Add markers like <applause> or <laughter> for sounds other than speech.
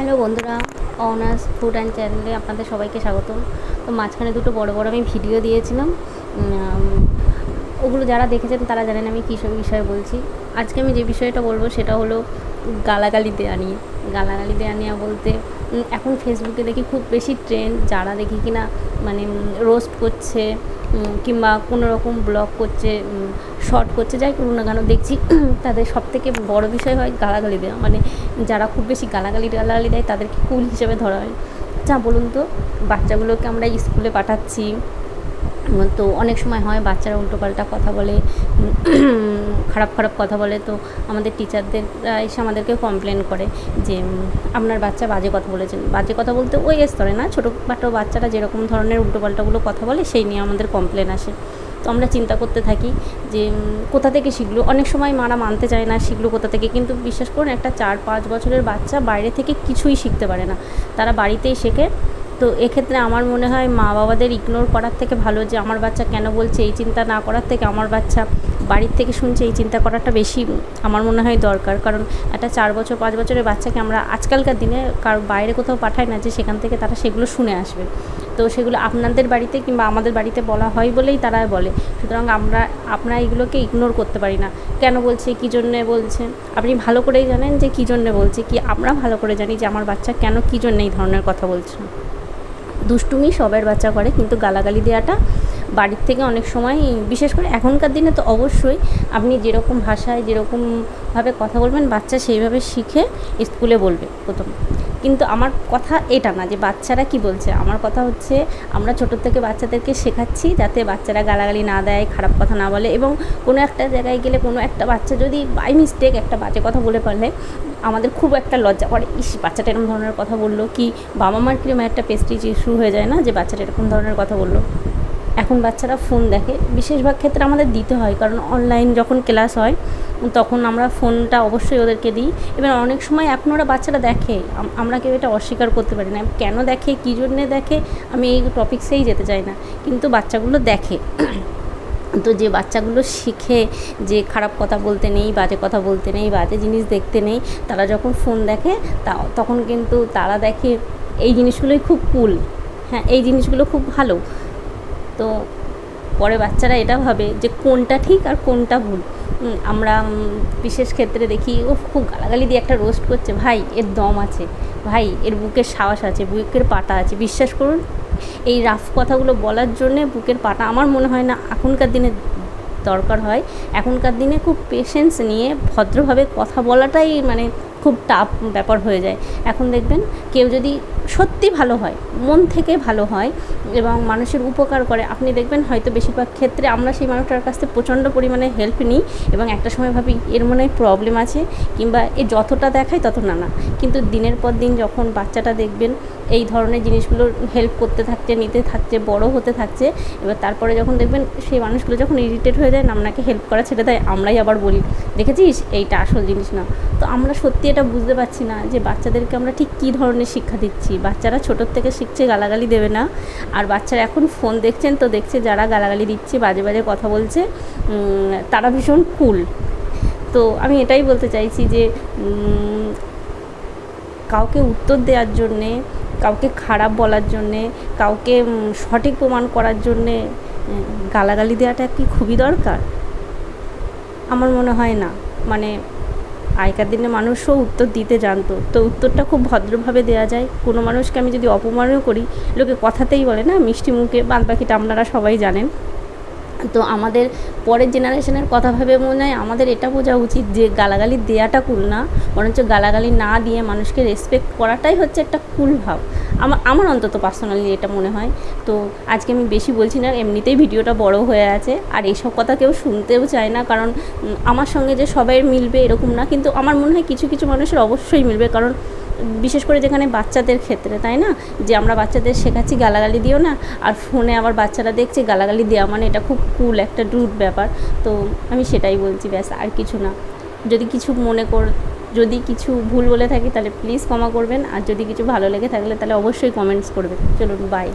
Hello বন্ধুরা, honours food and চ্যানেলে আপনাদের সবাইকে স্বাগতম। তো মাঝখানে দুটো বড় বড় আমি ভিডিও দিয়েছিলাম। ওগুলো যারা দেখেছেন তারা জানেন আমি কী বিষয়ে বলছি। আজকে আমি যে বিষয়টা বলব সেটা হলো গালাগালি দেওয়া নিয়ে। গালাগালি দেওয়া নেওয়া বলতে এখন ফেসবুকে দেখি খুব বেশি ট্রেন্ড যারা দেখি কিনা মানে রোস্ট করছে কিংবা কোনো রকম ব্লগ করছে শর্ট করছে, যাই করুন না কেন, দেখছি <clears throat> তাদের সব থেকে বড়ো বিষয় হয় গালাগালি দেওয়া। মানে যারা খুব বেশি গালাগালি গালাগালি দেয়, তাদেরকে কুল হিসেবে ধরা হয়। যা বলুন তো, বাচ্চাগুলোকে আমরা স্কুলে পাঠাচ্ছি তো অনেক সময় হয় বাচ্চারা উল্টোপাল্টা কথা বলে, খারাপ খারাপ কথা বলে। তো আমাদের টিচারদের এসে আমাদেরকে কমপ্লেন করে যে আপনার বাচ্চা বাজে কথা বলেছেন বাজে কথা বলতে ওই স্তরে না ছোটো খাটো বাচ্চারা যেরকম ধরনের উল্টোপাল্টাগুলো কথা বলে, সেই নিয়ে আমাদের কমপ্লেন আসে। তো আমরা চিন্তা করতে থাকি যে কোথা থেকে শিখলো? অনেক সময় মারা মানতে চায় না শিখলো কোথা থেকে, কিন্তু বিশ্বাস করুন একটা চার পাঁচ বছরের বাচ্চা বাইরে থেকে কিছুই শিখতে পারে না। তারা বাড়িতেই শেখে তো এক্ষেত্রে আমার মনে হয় মা বাবাদের ইগনোর করার থেকে ভালো যে আমার বাচ্চা কেন বলছে এই চিন্তা না করার থেকে আমার বাচ্চা বাড়ির থেকে শুনছে এই চিন্তা করাটা বেশি আমার মনে হয় দরকার। কারণ একটা চার বছর, পাঁচ বছরের বাচ্চাকে আমরা আজকালকার দিনে কারও বাইরে কোথাও পাঠাই না যে সেখান থেকে তারা সেগুলো শুনে আসবে। তো সেগুলো আপনাদের বাড়িতে কিংবা আমাদের বাড়িতে বলা হয় বলেই তারা বলে। সুতরাং আমরা আপনারা এগুলোকে ইগনোর করতে পারি না। কেন বলছে, কী জন্যে বলছে? আপনি ভালো করেই জানেন যে কী জন্যে বলছে, কি আমরা ভালো করে জানি যে আমার বাচ্চা কেন কী জন্য এই ধরনের কথা বলছে। দুষ্টুমি সবার বাচ্চা করে, কিন্তু গালাগালি দেওয়াটা বাড়ির থেকে অনেক সময়, বিশেষ করে এখনকার দিনে তো অবশ্যই আপনি যেরকম ভাষায় যেরকমভাবে কথা বলবেন, বাচ্চা সেইভাবে শিখে স্কুলে বলবে প্রথম। কিন্তু আমার কথা এটা না যে বাচ্চারা কি বলছে। আমার কথা হচ্ছে আমরা ছোটোর থেকে বাচ্চাদেরকে শেখাচ্ছি যাতে বাচ্চারা গালাগালি না দেয়, খারাপ কথা না বলে এবং কোনো একটা জায়গায় গেলে কোনো একটা বাচ্চা যদি বাই মিস্টেক একটা বাজে কথা বলে ফেলে আমাদের খুব একটা লজ্জা করে, ইস, বাচ্চাটা এরকম ধরনের কথা বলল কি? বাবা মার কীরকম একটা পেস্টিজ ইস্যু হয়ে যায় না যে বাচ্চাটা এরকম ধরনের কথা বলল? এখন বাচ্চারা ফোন দেখে। বেশিরভাগ ক্ষেত্রে আমাদের দিতে হয়, কারণ অনলাইন যখন ক্লাস হয়, তখন আমরা ফোনটা অবশ্যই ওদেরকে দিই। এবার অনেক সময় এখন ওরা বাচ্চারা দেখে। আম- আমরা কেউ এটা অস্বীকার করতে পারি না। কেন দেখে? কী জন্যে দেখে? আমি এই টপিক্সেই যেতে চাই না। কিন্তু বাচ্চাগুলো দেখে। তো যে বাচ্চাগুলো শিখে যে খারাপ কথা বলতে নেই, বাজে কথা বলতে নেই, বাজে জিনিস দেখতে নেই, তারা যখন ফোন দেখে তা, তখন কিন্তু তারা দেখে এই জিনিসগুলোই খুব কুল হ্যাঁ এই জিনিসগুলো খুব ভালো। তো পরে বাচ্চারা এটা ভাবে যে কোনটা ঠিক আর কোনটা ভুল। আমরা বিশেষ ক্ষেত্রে দেখি ও খুব গালাগালি দিয়ে একটা রোস্ট করছে। ভাই, এর দম আছে। ভাই, এর বুকের সাহস আছে, বুকের পাটা আছে। বিশ্বাস করুন এই রাফ কথাগুলো বলার জন্যে বুকের পাটা আমার মনে হয় না এখনকার দিনে দরকার হয়। এখনকার দিনে খুব পেশেন্স নিয়ে ভদ্রভাবে কথা বলাটাই মানে খুব টাফ ব্যাপার হয়ে যায়। এখন দেখবেন কেউ যদি সত্যি ভালো হয়, মন থেকে ভালো হয় এবং মানুষের উপকার করে, আপনি দেখবেন হয়তো বেশিরভাগ ক্ষেত্রে আমরা সেই মানুষটার কাছ থেকে প্রচণ্ড পরিমাণে হেল্প নিই এবং একটা সময় ভাবি, এর মনে প্রবলেম আছে কিংবা এ যতটা দেখায় তত না না। কিন্তু দিনের পর দিন যখন বাচ্চাটা দেখবেন, এই ধরনের জিনিসগুলো হেল্প করতে থাকছে নিতে থাকছে, বড় হতে থাকছে, এবার তারপরে যখন দেখবেন সেই মানুষগুলো যখন ইরিটেট হয়ে যায়, না, আপনাকে হেল্প করা ছেড়ে দেয়, আমরাই আবার বলি, দেখেছিস? এইটা আসল জিনিস না। তো আমরা সত্যি এটা বুঝতে পারছি না যে বাচ্চাদেরকে আমরা ঠিক কী ধরনের শিক্ষা দিচ্ছি। বাচ্চারা ছোটোর থেকে শিখছে, গালাগালি দেবে না। আর বাচ্চারা এখন ফোন দেখছেন তো দেখছে যারা গালাগালি দিচ্ছে, বাজে বাজে কথা বলছে তারা ভীষণ কুল তো আমি এটাই বলতে চাইছি যে কাউকে উত্তর দেওয়ার জন্যে কাউকে খারাপ বলার জন্যে, কাউকে সঠিক প্রমাণ করার জন্যে গালাগালি দেওয়াটা কি খুবই দরকার? আমার মনে হয় না। মানে আগেকার দিনে মানুষও উত্তর দিতে জানতো। তো উত্তরটা খুব ভদ্রভাবে দেওয়া যায়। কোনো মানুষকে আমি যদি অপমানও করি, লোকে কথাতেই বলে, না, মিষ্টি মুখে বাদ বাকিটা আপনারা সবাই জানেন। তো আমাদের পরের জেনারেশনের কথা ভেবে মনে হয় আমাদের এটা বোঝা উচিত যে গালাগালি দেওয়াটা কুল না, বরঞ্চ গালাগালি না দিয়ে মানুষকে রেসপেক্ট করাটাই হচ্ছে একটা কুল ভাব। আমার আমার অন্তত পার্সোনালি এটা মনে হয়। তো আজকে আমি বেশি বলছি না, এমনিতেই ভিডিওটা বড় হয়ে আছে। আর এইসব কথা কেউ শুনতেও চায় না, কারণ আমার সঙ্গে যে সবাই মিলবে এরকম না, কিন্তু আমার মনে হয় কিছু কিছু মানুষের অবশ্যই মিলবে। কারণ বিশেষ করে যেখানে বাচ্চাদের ক্ষেত্রে, তাই না? যে আমরা বাচ্চাদের শেখাচ্ছি গালাগালি দিও না, আর ফোনে আবার বাচ্চারা দেখছে গালাগালি দেওয়া মানে এটা খুব কুল একটা রুট ব্যাপার। তো আমি সেটাই বলছি, ব্যাস, আর কিছু না। যদি কিছু মনে কর, যদি কিছু ভুল বলে থাকি তাহলে প্লিজ ক্ষমা করবেন, আর যদি কিছু ভালো লেগে থাকলে তাহলে অবশ্যই কমেন্টস করবেন। চলুন বাই